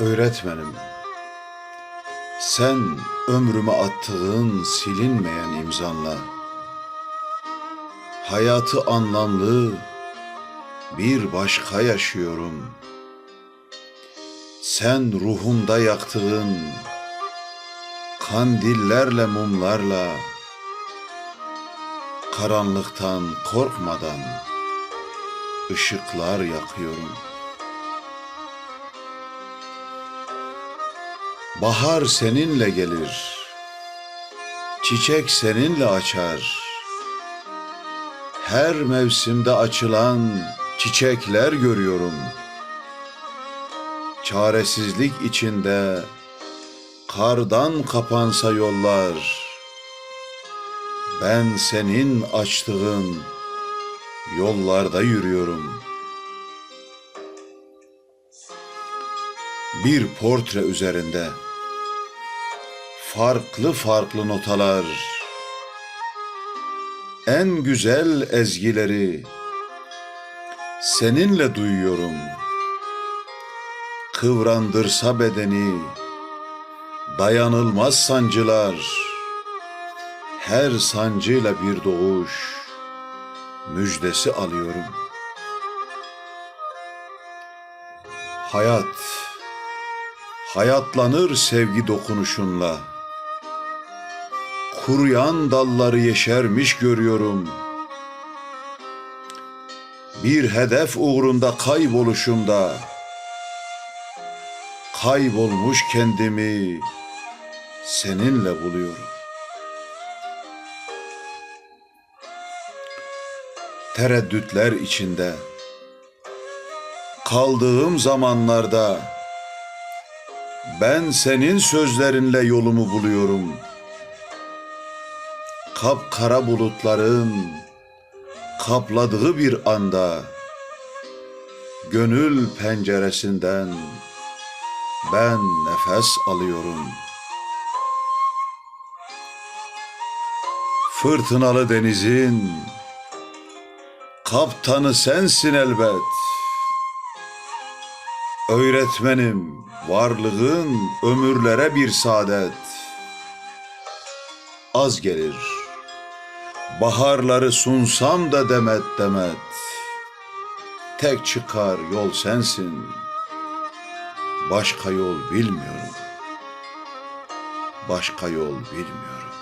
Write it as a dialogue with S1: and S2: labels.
S1: Öğretmenim, sen ömrüme attığın silinmeyen imzanla hayatı anlamlı bir başka yaşıyorum. Sen ruhumda yaktığın kandillerle mumlarla karanlıktan korkmadan ışıklar yakıyorum. Bahar seninle gelir. Çiçek seninle açar. Her mevsimde açılan çiçekler görüyorum. Çaresizlik içinde kardan kapansa yollar. Ben senin açtığın yollarda yürüyorum. Bir portre üzerinde farklı farklı notalar en güzel ezgileri seninle duyuyorum. Kıvrandırsa bedeni dayanılmaz sancılar her sancıyla bir doğuş müjdesi alıyorum. Hayat hayatlanır sevgi dokunuşunla. Kuruyan dalları yeşermiş görüyorum. Bir hedef uğrunda kayboluşumda kaybolmuş kendimi seninle buluyorum. Tereddütler içinde kaldığım zamanlarda ben senin sözlerinle yolumu buluyorum. Kapkara bulutların kapladığı bir anda gönül penceresinden ben nefes alıyorum. Fırtınalı denizin kaptanı sensin elbet. Öğretmenim, varlığın ömürlere bir saadet. Az gelir, baharları sunsam da demet demet. Tek çıkar yol sensin, başka yol bilmiyorum. Başka yol bilmiyorum.